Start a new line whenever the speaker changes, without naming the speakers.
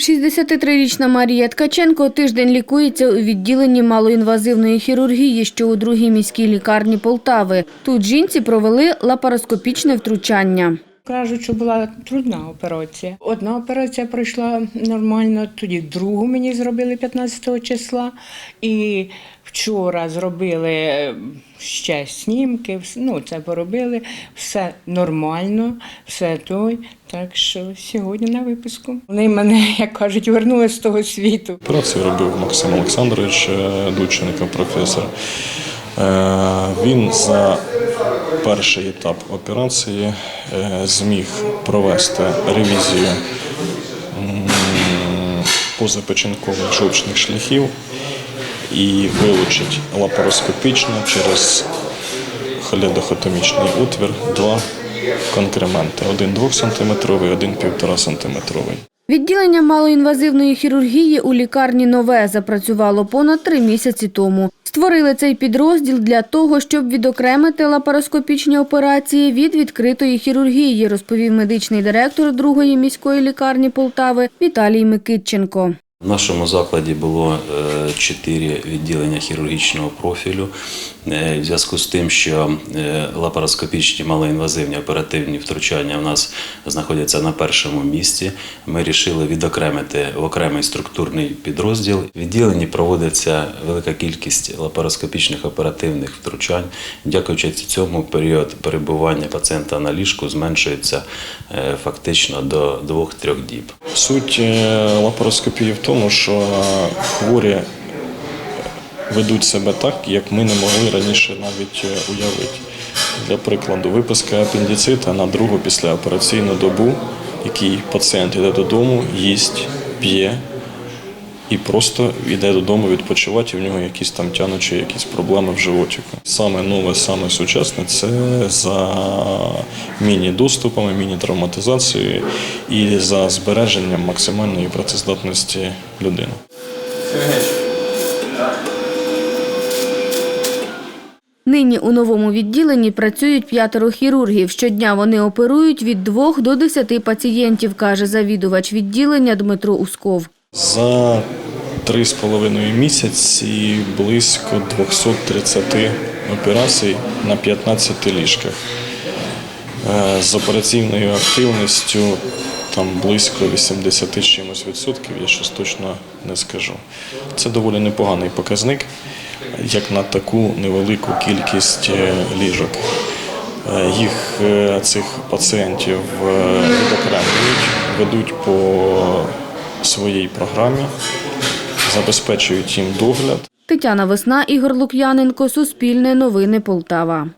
63-річна Марія Ткаченко тиждень лікується у відділенні малоінвазивної хірургії, що у другій міській лікарні Полтави. Тут жінці провели лапароскопічне втручання.
Кажуть, що була трудна операція. Одна операція пройшла нормально, тоді другу мені зробили 15 числа. І вчора зробили е, ще снімки, ну це поробили, все нормально, все той. Так що сьогодні на випуску. Вони мене, як кажуть, вернули з того світу.
Операцію робив Максим Олександрович е, Дученко, професор. Е, Він за перший етап операції е, зміг провести ревізію позапечінкових жовчних шляхів і вилучити лапароскопічно через холедохотомічний отвір два конкременти. Один 2 см, один 1,5 см.
Відділення малоінвазивної хірургії у лікарні «Нове» запрацювало понад три місяці тому. Створили цей підрозділ для того, щоб відокремити лапароскопічні операції від відкритої хірургії, розповів медичний директор другої міської лікарні Полтави Віталій Микитченко.
В нашому закладі було е, чотири відділення хірургічного профілю. Е, В зв'язку з тим, що е, лапароскопічні малоінвазивні оперативні втручання в нас знаходяться на першому місці, ми вирішили відокремити в окремий структурний підрозділ. В відділенні проводиться велика кількість лапароскопічних оперативних втручань. Дякуючи цьому, період перебування пацієнта на ліжку зменшується фактично до 2-3 діб.
Суть лапароскопії в тому, що хворі ведуть себе так, як ми не могли раніше навіть е, уявити. Для прикладу, виписка апендицита на другу післяопераційну добу, який пацієнт йде додому, їсть, п'є і просто йде додому відпочивати, і в нього якісь там тянучі якісь проблеми в животику. Саме нове, саме сучасне це за міні-доступами, міні-травматизацією і за збереженням максимальної працездатності людини.
Нині у новому відділенні працюють п'ятеро хірургів. Щодня вони оперують від двох до десяти пацієнтів, каже завідувач відділення Дмитро Усков.
За три з половиною місяці близько 230 операцій на 15 ліжках. Е, З операційною активністю там близько 80 з чимось відсотків, я щось точно не скажу. Це доволі непоганий показник, як на таку невелику кількість е, ліжок. Е, Їх цих пацієнтів відокремлюють, ведуть по своїй програмі, забезпечують їм догляд.
Тетяна Весна, Ігор Лук'яненко, Суспільне новини Полтава.